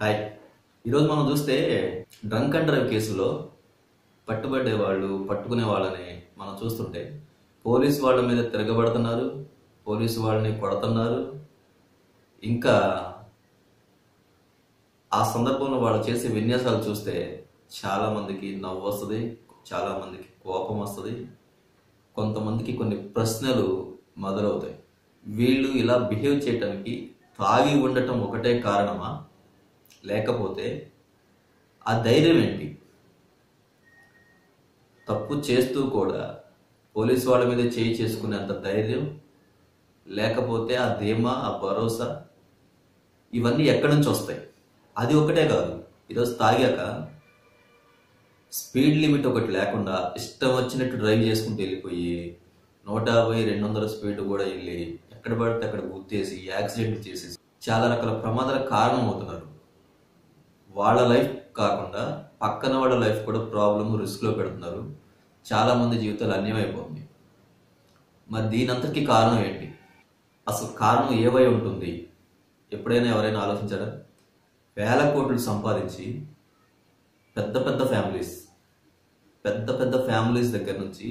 Hi. ఈరోజు మనం చూస్తే డ్రంక్ అండ్ డ్రైవ్ కేసులో పట్టుబడే వాళ్ళు పట్టుకునే వాళ్ళని మనం చూస్తుంటే పోలీసు వాళ్ళ మీద తిరగబడుతున్నారు పోలీసు వాళ్ళని కొడుతున్నారు. ఇంకా ఆ సందర్భంలో వాళ్ళు చేసే విన్యాసాలు చూస్తే చాలామందికి నవ్వు వస్తుంది చాలామందికి కోపం వస్తుంది. కొంతమందికి కొన్ని ప్రశ్నలు మొదలవుతాయి. వీళ్ళు ఇలా బిహేవ్ చేయటానికి తాగి ఉండటం ఒకటే కారణమా? లేకపోతే ఆ ధైర్యం ఏంటి? తప్పు చేస్తూ కూడా పోలీసు వాళ్ళ మీద చేయి చేసుకునేంత ధైర్యం లేకపోతే ఆ ధీమా ఆ భరోసా ఇవన్నీ ఎక్కడి నుంచి వస్తాయి? అది ఒకటే కాదు. ఈరోజు తాగాక స్పీడ్ లిమిట్ ఒకటి లేకుండా ఇష్టం వచ్చినట్టు డ్రైవ్ చేసుకుంటూ వెళ్ళిపోయి నూట యాభై రెండు వందల స్పీడ్ కూడా వెళ్ళి ఎక్కడ పడితే అక్కడ గుర్తేసి యాక్సిడెంట్ చేసేసి చాలా రకాల ప్రమాదాలకు కారణం అవుతున్నారు వాళ్ళ లైఫ్ కాకుండా పక్కన వాళ్ళ లైఫ్ కూడా ప్రాబ్లమ్ రిస్క్లో పెడుతున్నారు. చాలా మంది జీవితాలు అన్యమైపోతుంది మరి దీనంతటికి కారణం ఏంటి? అసలు కారణం ఏవై ఉంటుంది? ఎప్పుడైనా ఎవరైనా ఆలోచించారా? వేల కోట్లు సంపాదించి పెద్ద పెద్ద ఫ్యామిలీస్ పెద్ద పెద్ద ఫ్యామిలీస్ దగ్గర నుంచి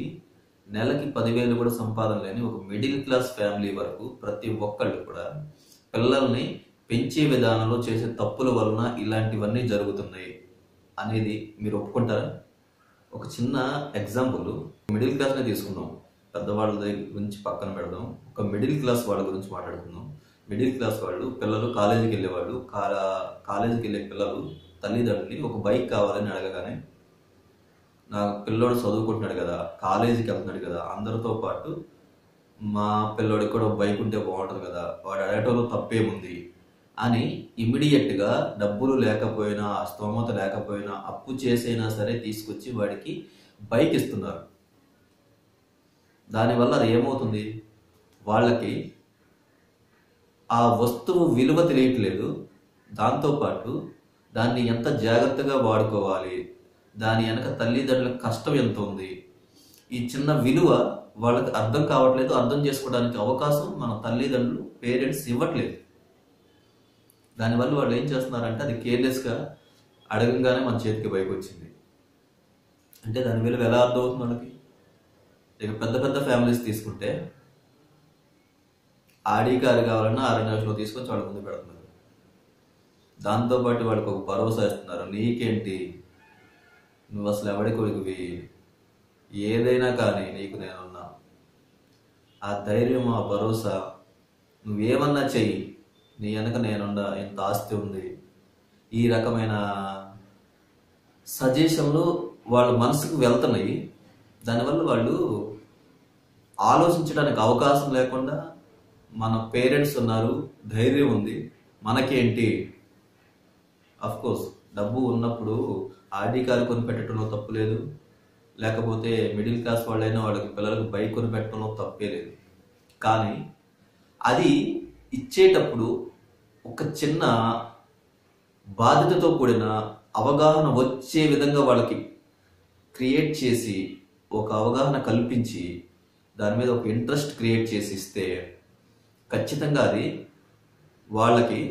నెలకి పదివేలు కూడా సంపాదన లేని ఒక మిడిల్ క్లాస్ ఫ్యామిలీ వరకు ప్రతి ఒక్కళ్ళు కూడా పిల్లల్ని పెంచే విధానంలో చేసే తప్పుల వలన ఇలాంటివన్నీ జరుగుతున్నాయి అనేది మీరు ఒప్పుకుంటారా? ఒక చిన్న ఎగ్జాంపుల్ మిడిల్ క్లాస్నే తీసుకుందాం. పెద్దవాళ్ళ గురించి పక్కన పెడదాం. ఒక మిడిల్ క్లాస్ వాళ్ళ గురించి మాట్లాడుకుందాం. మిడిల్ క్లాస్ వాళ్ళు పిల్లలు కాలేజీకి వెళ్ళేవాళ్ళు. కాలా కాలేజీకి వెళ్ళే పిల్లలు తల్లిదండ్రులు ఒక బైక్ కావాలని అడగగానే నా పిల్లోడు చదువుకుంటున్నాడు కదా కాలేజీకి వెళ్తున్నాడు కదా అందరితో పాటు మా పిల్లోడికి కూడా బైక్ ఉంటే బాగుంటుంది కదా వాడు అడగటంలో తప్పేముంది? అని ఇమీడియట్గా డబ్బులు లేకపోయినా స్తోమత లేకపోయినా అప్పు చేసైనా సరే తీసుకొచ్చి వాడికి బైక్ ఇస్తున్నారు. దానివల్ల అది ఏమవుతుంది? వాళ్ళకి ఆ వస్తువు విలువ తెలియట్లేదు. దాంతోపాటు దాన్ని ఎంత జాగ్రత్తగా వాడుకోవాలి? దాని వెనక తల్లిదండ్రుల కష్టం ఎంత ఉంది? ఈ చిన్న విలువ వాళ్ళకి అర్థం కావట్లేదు. అర్థం చేసుకోవడానికి అవకాశం మన తల్లిదండ్రులు పేరెంట్స్ ఇవ్వట్లేదు. దానివల్ల వాళ్ళు ఏం చేస్తున్నారంటే అది కేర్లెస్గా అడగంగానే మన చేతికి పైకి వచ్చింది అంటే దాని విలువ ఎలా అర్థం అవుతుంది వాళ్ళకి ఇక పెద్ద పెద్ద ఫ్యామిలీస్ తీసుకుంటే ఆడి కారు కావాలన్నా ఆరు లక్షలు తీసుకొచ్చి వాళ్ళ ముందు పెడుతున్నారు. దాంతోపాటు వాళ్ళకి ఒక భరోసా ఇస్తున్నారు. నీకేంటి? నువ్వు అసలు ఎవడి కొడుకువి? ఏదైనా కానీ నీకు నేనున్నా. ఆ ధైర్యం ఆ భరోసా నువ్వేమన్నా చెయ్యి. నీ వెనక నేనుండా ఇంత ఆస్తి ఉంది? ఈ రకమైన సజెషన్లు వాళ్ళ మనసుకు వెళ్తున్నాయి. దానివల్ల వాళ్ళు ఆలోచించడానికి అవకాశం లేకుండా మన పేరెంట్స్ ఉన్నారు ధైర్యం ఉంది. మనకేంటి? కోర్స్ డబ్బు ఉన్నప్పుడు ఆర్డీ కారు కొని పెట్టడంలో తప్పు లేదు. లేకపోతే మిడిల్ క్లాస్ వాళ్ళైనా వాళ్ళకి పిల్లలకు బైక్ కొని పెట్టడంలో తప్పే లేదు. కానీ అది ఇచ్చేటప్పుడు ఒక చిన్న బాధ్యతతో కూడిన అవగాహన వచ్చే విధంగా వాళ్ళకి క్రియేట్ చేసి ఒక అవగాహన కల్పించి దాని మీద ఒక ఇంట్రెస్ట్ క్రియేట్ చేసి ఇస్తే ఖచ్చితంగా అది వాళ్ళకి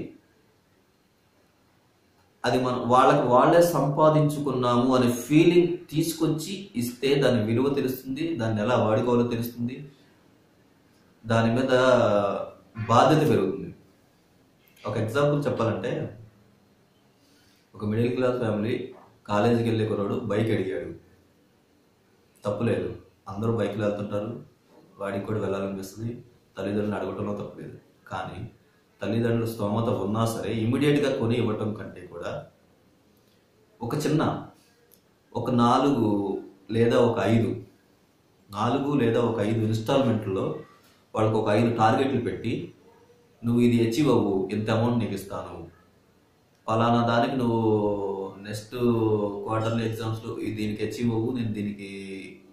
అది మనం వాళ్ళకి వాళ్ళే సంపాదించుకున్నాము అనే ఫీలింగ్ తీసుకొచ్చి ఇస్తే దాని విలువ తెలుస్తుంది దాన్ని ఎలా వాడుకోవాలో తెలుస్తుంది దాని మీద బాధ్యత పెరుగుతుంది. ఒక ఎగ్జాంపుల్ చెప్పాలంటే ఒక మిడిల్ క్లాస్ ఫ్యామిలీ కాలేజీకి వెళ్ళే కుర్రాడు బైక్ అడిగాడు. తప్పులేదు. అందరూ బైక్లో వెళ్తుంటారు. వాడికి కూడా వెళ్ళాలనిపిస్తుంది. తల్లిదండ్రులు అడగటంలో తప్పలేదు. కానీ తల్లిదండ్రులు స్తోమత ఉన్నా సరే ఇమీడియట్గా కొని ఇవ్వటం కంటే కూడా ఒక చిన్న ఒక నాలుగు లేదా ఒక ఐదు నాలుగు లేదా ఒక ఐదు ఇన్స్టాల్మెంట్లో వాళ్ళకు ఒక ఐదు టార్గెట్లు పెట్టి నువ్వు ఇది అచీవ్ అవ్వు. ఇంత అమౌంట్ నీకు ఇస్తాను పలానా దానికి నువ్వు నెక్స్ట్ క్వార్టర్లీ ఎగ్జామ్స్లో దీనికి అచీవ్ అవ్వు నేను దీనికి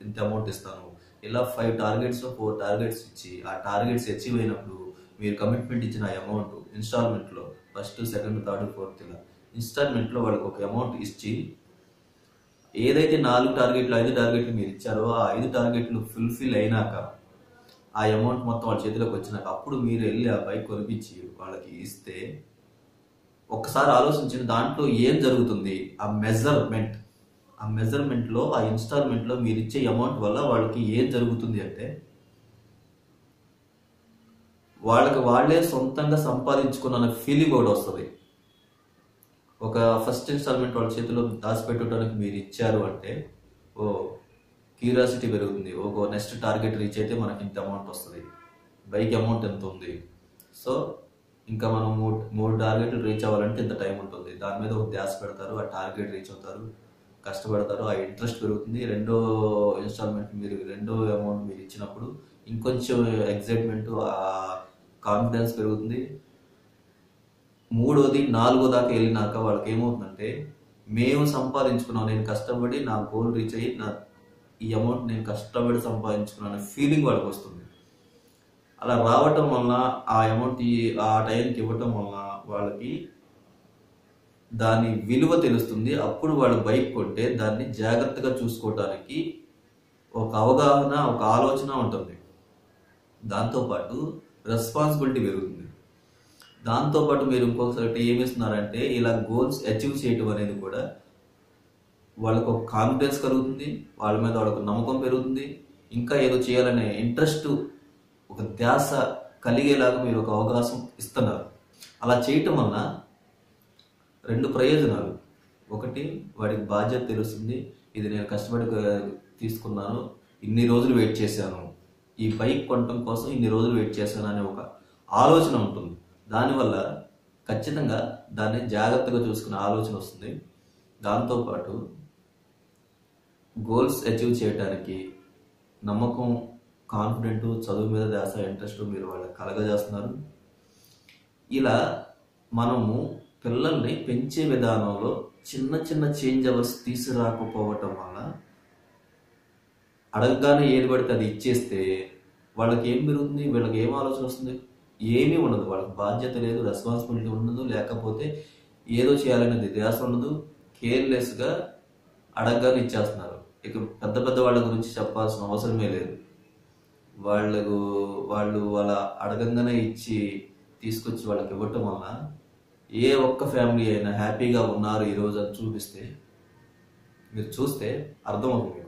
ఇంత అమౌంట్ ఇస్తాను. ఇలా ఫైవ్ టార్గెట్స్ ఫోర్ టార్గెట్స్ ఇచ్చి ఆ టార్గెట్స్ అచీవ్ అయినప్పుడు మీరు కమిట్మెంట్ ఇచ్చిన అమౌంట్ ఇన్స్టాల్మెంట్లో ఫస్ట్ సెకండ్ థర్డ్ ఫోర్త్ ఇలా ఇన్స్టాల్మెంట్లో వాళ్ళకి ఒక అమౌంట్ ఇచ్చి ఏదైతే నాలుగు టార్గెట్లు ఐదు టార్గెట్లు మీరు ఇచ్చారో ఆ ఐదు టార్గెట్లు ఫుల్ఫిల్ అయినాక ఆ అమౌంట్ మొత్తం వాళ్ళ చేతిలోకి వచ్చినాక అప్పుడు మీరు వెళ్ళి ఆ బైక్ కొనిపించి వాళ్ళకి ఇస్తే ఒక్కసారి ఆలోచించిన దాంట్లో ఏం జరుగుతుంది? ఆ మెజర్మెంట్ ఆ మెజర్మెంట్లో ఆ ఇన్స్టాల్మెంట్లో మీరు ఇచ్చే అమౌంట్ వల్ల వాళ్ళకి ఏం జరుగుతుంది అంటే వాళ్ళకి వాళ్ళే సొంతంగా సంపాదించుకున్న ఫీలింగ్ ఒకటి వస్తుంది. ఒక ఫస్ట్ ఇన్స్టాల్మెంట్ వాళ్ళ చేతిలో దాచిపెట్టడానికి మీరు ఇచ్చారు అంటే ఓ క్యూరియాసిటీ పెరుగుతుంది. ఓకో నెక్స్ట్ టార్గెట్ రీచ్ అయితే మనకి ఇంత అమౌంట్ వస్తుంది. బైక్ అమౌంట్ ఎంత ఉంది? సో ఇంకా మనం మూడు మూడు టార్గెట్లు రీచ్ అవ్వాలంటే ఇంత టైం ఉంటుంది. దాని మీద ఒక ధ్యాస పెడతారు ఆ టార్గెట్ రీచ్ అవుతారు కష్టపడతారు ఆ ఇంట్రెస్ట్ పెరుగుతుంది. రెండో ఇన్స్టాల్మెంట్ మీరు రెండో అమౌంట్ మీరు ఇచ్చినప్పుడు ఇంకొంచెం ఎగ్జైట్మెంట్ ఆ కాన్ఫిడెన్స్ పెరుగుతుంది. మూడోది నాలుగో దాకా వెళ్ళినాక వాళ్ళకి ఏమవుతుందంటే మేము సంపాదించుకున్నాం నేను కష్టపడి నా గోల్ రీచ్ అయ్యి నా ఈ అమౌంట్ నేను కష్టపడి సంపాదించుకున్నాను ఫీలింగ్ వాళ్ళకి వస్తుంది. అలా రావటం వలన ఆ అమౌంట్ ఆ టైంకి ఇవ్వటం వలన వాళ్ళకి దాని విలువ తెలుస్తుంది. అప్పుడు వాళ్ళు బైక్ కొంటే దాన్ని జాగ్రత్తగా చూసుకోవటానికి ఒక అవగాహన ఒక ఆలోచన ఉంటుంది. దాంతోపాటు రెస్పాన్సిబిలిటీ పెరుగుతుంది. దాంతోపాటు మీరు ఇంకొకసారి ఏమిస్తున్నారంటే ఇలా గోల్స్ అచీవ్ చేయటం అనేది కూడా వాళ్ళకు ఒక కాన్ఫిడెన్స్ కలుగుతుంది వాళ్ళ మీద వాళ్ళకు నమ్మకం పెరుగుతుంది. ఇంకా ఏదో చేయాలనే ఇంట్రెస్ట్ ఒక ధ్యాస కలిగేలాగా మీరు ఒక అవకాశం ఇస్తున్నారు. అలా చేయటం వలన రెండు ప్రయోజనాలు. ఒకటి వాడికి బాధ్యత తెలుస్తుంది ఇది నేను కష్టపడి తీసుకున్నాను ఇన్ని రోజులు వెయిట్ చేశాను. ఈ బైక్ కొనటం కోసం ఇన్ని రోజులు వెయిట్ చేశాను అనే ఒక ఆలోచన ఉంటుంది. దానివల్ల ఖచ్చితంగా దాన్ని జాగ్రత్తగా చూసుకునే ఆలోచన వస్తుంది. దాంతోపాటు గోల్స్ అచీవ్ చేయడానికి నమ్మకం కాన్ఫిడెంట్ చదువు మీద ధ్యాస ఇంట్రెస్ట్ మీరు వాళ్ళకి కలగజేస్తున్నారు. ఇలా మనము పిల్లల్ని పెంచే విధానంలో చిన్న చిన్న చేంజ్ అవర్స్ తీసుకురాకపోవటం వల్ల అడగగానే ఏది పడితే అది ఇచ్చేస్తే వాళ్ళకి ఏం పెరుగుతుంది వీళ్ళకి ఏం ఆలోచన వస్తుంది? ఏమీ ఉండదు. వాళ్ళకి బాధ్యత లేదు రెస్పాన్సిబిలిటీ ఉండదు లేకపోతే ఏదో చేయాలనేది ధ్యాస ఉండదు. కేర్లెస్గా అడగగానే ఇచ్చేస్తున్నారు. ఇక పెద్ద పెద్ద వాళ్ళ గురించి చెప్పాల్సిన అవసరమే లేదు. వాళ్ళకు వాళ్ళు వాళ్ళ అడగంగానే ఇచ్చి తీసుకొచ్చి వాళ్ళకి ఇవ్వటం వల్ల ఏ ఒక్క ఫ్యామిలీ అయినా హ్యాపీగా ఉన్నారు ఈరోజు అని చూపిస్తే మీరు చూస్తే అర్థమవుతుంది.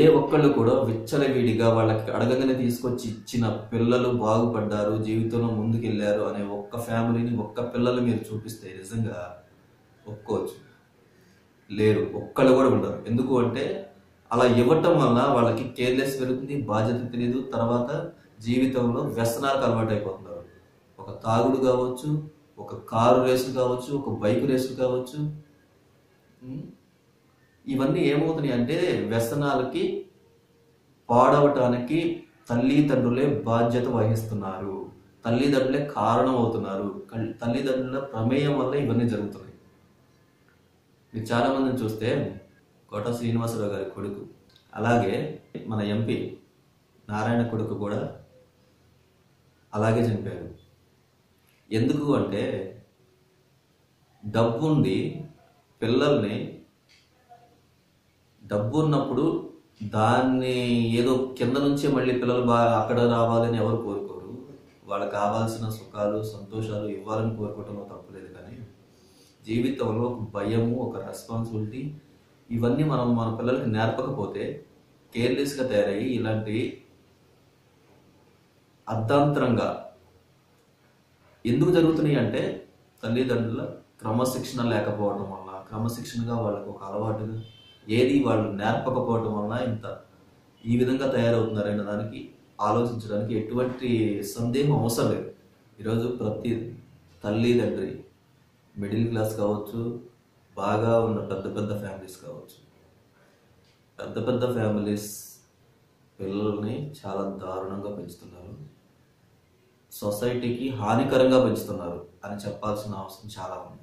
ఏ ఒక్కళ్ళు కూడా విచ్చలవిడిగా వాళ్ళకి అడగంగానే తీసుకొచ్చి ఇచ్చిన పిల్లలు బాగుపడ్డారు జీవితంలో ముందుకెళ్ళారు అనే ఒక్క ఫ్యామిలీని ఒక్క పిల్లలు మీరు చూపిస్తే నిజంగా ఒప్పుకోవచ్చు. లేరు. ఒక్కళ్ళు కూడా ఉండరు. ఎందుకు అంటే అలా ఇవ్వటం వల్ల వాళ్ళకి కేర్లెస్ పెరుగుతుంది బాధ్యత తెలియదు తర్వాత జీవితంలో వ్యసనాలకు అలవాటు అయిపోతున్నారు ఒక తాగుడు కావచ్చు ఒక కారు రేసులు కావచ్చు ఒక బైక్ రేసులు కావచ్చు. ఇవన్నీ ఏమవుతున్నాయి అంటే వ్యసనాలకి పాడవటానికి తల్లిదండ్రులే బాధ్యత వహిస్తున్నారు. తల్లిదండ్రులే కారణం అవుతున్నారు తల్లిదండ్రుల ప్రమేయం వల్ల ఇవన్నీ జరుగుతున్నాయి. మీరు చాలా మందిని చూస్తే కోట శ్రీనివాసరావు గారి కొడుకు అలాగే మన ఎంపీ నారాయణ కొడుకు కూడా అలాగే చనిపోయారు. ఎందుకు అంటే డబ్బుండి పిల్లల్ని డబ్బు ఉన్నప్పుడు దాన్ని ఏదో కింద నుంచే మళ్ళీ పిల్లలు బాగా అక్కడ రావాలని ఎవరు కోరుకోరు. వాళ్ళకి కావాల్సిన సుఖాలు సంతోషాలు ఇవ్వాలని కోరుకోవటంలో తప్పులేదు కానీ జీవితంలో భయము ఒక రెస్పాన్సిబిలిటీ ఇవన్నీ మనం మన పిల్లలకి నేర్పకపోతే కేర్లెస్గా తయారయ్యి ఇలాంటి అర్ధాంతరంగా ఎందుకు జరుగుతున్నాయి అంటే తల్లిదండ్రుల క్రమశిక్షణ లేకపోవడం వల్ల క్రమశిక్షణగా వాళ్ళకు ఒక అలవాటుగా ఏది వాళ్ళు నేర్పకపోవడం వల్ల ఇంత ఈ విధంగా తయారవుతున్నారనే దానికి ఆలోచించడానికి ఎటువంటి సందేహం అవసరం లేదు. ఈరోజు ప్రతి తల్లిదండ్రి మిడిల్ క్లాస్ కావచ్చు బాగా ఉన్న పెద్ద పెద్ద ఫ్యామిలీస్ కావచ్చు. పెద్ద పెద్ద ఫ్యామిలీస్ పిల్లల్ని చాలా దారుణంగా పెంచుతున్నారు. సొసైటీకి హానికరంగా పెంచుతున్నారు అని చెప్పాల్సిన అవసరం చాలా ఉంది.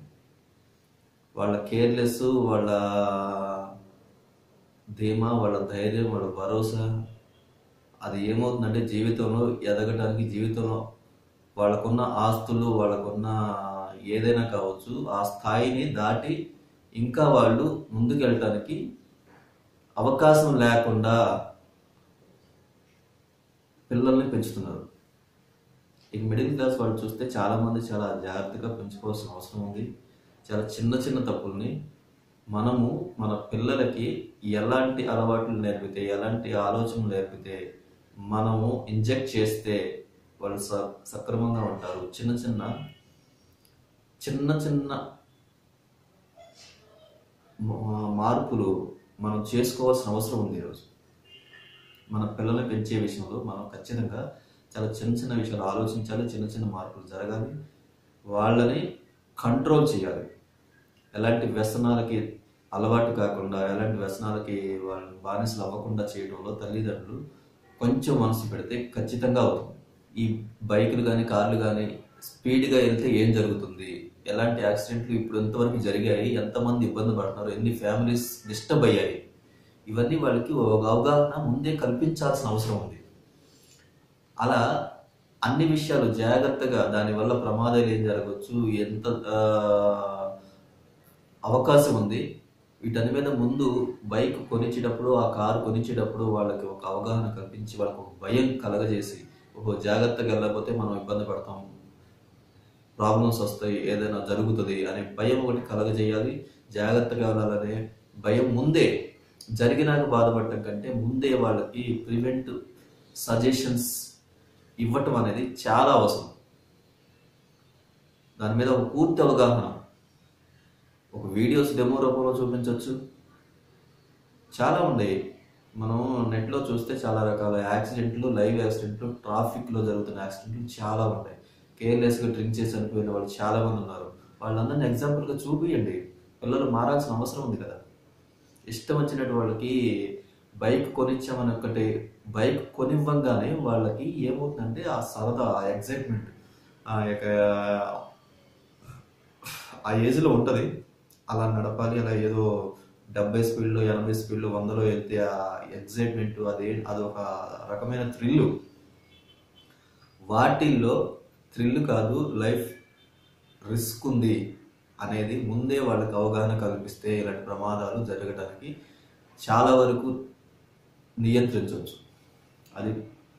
వాళ్ళ కేర్లెస్ వాళ్ళ ధీమా వాళ్ళ ధైర్యం వాళ్ళ భరోసా అది ఏమవుతుందంటే జీవితంలో ఎదగడానికి జీవితంలో వాళ్ళకున్న ఆస్తులు వాళ్ళకున్న ఏదైనా కావచ్చు ఆ స్థాయిని దాటి ఇంకా వాళ్ళు ముందుకెళ్ళటానికి అవకాశం లేకుండా పిల్లల్ని పెంచుతున్నారు. ఇక మిడిల్ క్లాస్ వాళ్ళు చూస్తే చాలామంది చాలా జాగ్రత్తగా పెంచుకోవాల్సిన అవసరం ఉంది. చాలా చిన్న చిన్న తప్పుల్ని మనము మన పిల్లలకి ఎలాంటి అలవాట్లు నేర్పితే ఎలాంటి ఆలోచనలు నేర్పితే మనము ఇంజెక్ట్ చేస్తే వాళ్ళు స సక్రమంగా ఉంటారు. చిన్న చిన్న చిన్న చిన్న మార్పులు మనం చేసుకోవాల్సిన అవసరం ఉంది ఈరోజు. మన పిల్లల్ని పెంచే విషయంలో మనం ఖచ్చితంగా చాలా చిన్న చిన్న విషయాలు ఆలోచించాలి చిన్న చిన్న మార్పులు జరగాలి. వాళ్ళని కంట్రోల్ చేయాలి. ఎలాంటి వ్యసనాలకి అలవాటు కాకుండా ఎలాంటి వ్యసనాలకి వాళ్ళని బానిసలు అవ్వకుండా చేయడంలో తల్లిదండ్రులు కొంచెం మనసు పెడితే ఖచ్చితంగా అవుతుంది. ఈ బైకులు కానీ కార్లు కానీ స్పీడ్గా వెళ్తే ఏం జరుగుతుంది? ఎలాంటి యాక్సిడెంట్లు ఇప్పుడు ఎంతవరకు జరిగాయి ఎంతమంది ఇబ్బంది పడుతున్నారు ఎన్ని ఫ్యామిలీస్ డిస్టర్బ్ అయ్యాయి ఇవన్నీ వాళ్ళకి ఒక అవగాహన ముందే కల్పించాల్సిన అవసరం ఉంది. అలా అన్ని విషయాలు జాగ్రత్తగా దానివల్ల ప్రమాదాలు ఏం జరగవచ్చు ఎంత అవకాశం ఉంది వీటన్ని మీద ముందు బైక్ కొనిచ్చేటప్పుడు ఆ కారు కొనిచ్చేటప్పుడు వాళ్ళకి ఒక అవగాహన కల్పించి వాళ్ళకి ఒక భయం కలగజేసి ఓహో జాగ్రత్తగా వెళ్ళకపోతే మనం ఇబ్బంది పడతాం ప్రాబ్లమ్స్ వస్తాయి ఏదైనా జరుగుతుంది అనే భయం ఒకటి కలగజేయాలి. జాగ్రత్తగా వెళ్ళాలనే భయం ముందే జరిగినాక బాధపడటం కంటే ముందే వాళ్ళకి ప్రివెంట్ సజెషన్స్ ఇవ్వటం అనేది చాలా అవసరం. దాని మీద ఒక పూర్తి అవగాహన. ఒక వీడియోస్ డెమో రూపంలో చూపించవచ్చు చాలా ఉన్నాయి. మనం నెట్లో చూస్తే చాలా రకాల యాక్సిడెంట్లు లైవ్ యాక్సిడెంట్లు ట్రాఫిక్లో జరుగుతున్న యాక్సిడెంట్లు చాలా ఉన్నాయి. కేర్లెస్గా డ్రింక్ చేసి చనిపోయిన వాళ్ళు చాలామంది ఉన్నారు. వాళ్ళందరినీ ఎగ్జాంపుల్గా చూపియండి. పిల్లలు మారాల్సిన అవసరం ఉంది కదా. ఇష్టం వచ్చినట్టు వాళ్ళకి బైక్ కొనిచ్చామని ఒక్కటే బైక్ కొనివ్వంగానే వాళ్ళకి ఏమవుతుందంటే ఆ సరదా ఆ ఎగ్జైట్మెంట్ ఆ యొక్క ఆ ఏజ్లో ఉంటుంది. అలా నడపాలి అలా ఏదో డెబ్బై స్పీడ్లో ఎనభై స్పీడ్లో వందలో వెళ్తే ఆ ఎగ్జైట్మెంట్ అదే అదొక రకమైన థ్రిల్లు వాటిల్లో థ్రిల్ కాదు లైఫ్ రిస్క్ ఉంది అనేది ముందే వాళ్ళకి అవగాహన కల్పిస్తే ఇలాంటి ప్రమాదాలు జరగడానికి చాలా వరకు నియంత్రించవచ్చు. అది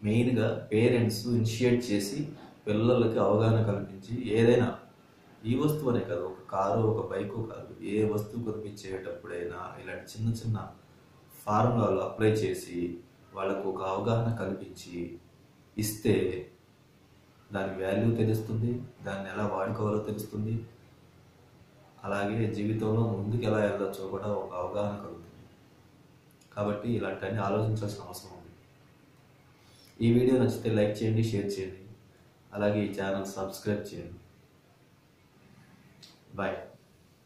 మెయిన్గా పేరెంట్స్ ఇనిషియేట్ చేసి పిల్లలకి అవగాహన కల్పించి ఏదైనా ఈ వస్తువు అనే కాదు ఒక కారు ఒక బైకు కాదు ఏ వస్తువు కొనిపించేటప్పుడైనా ఇలాంటి చిన్న చిన్న ఫార్ములాలు అప్లై చేసి వాళ్ళకు ఒక అవగాహన కల్పించి ఇస్తే దాని వాల్యూ తెలుస్తుంది దాన్ని ఎలా వాడుకోవాలో తెలుస్తుంది. అలాగే జీవితంలో ముందుకు ఎలా వెళ్ళొచ్చో కూడా ఒక అవగాహన కలుగుతుంది. కాబట్టి ఇలాంటివన్నీ ఆలోచించాల్సిన అవసరం ఉంది. ఈ వీడియో నచ్చితే లైక్ చేయండి షేర్ చేయండి. అలాగే ఈ ఛానల్ సబ్స్క్రైబ్ చేయండి. బాయ్.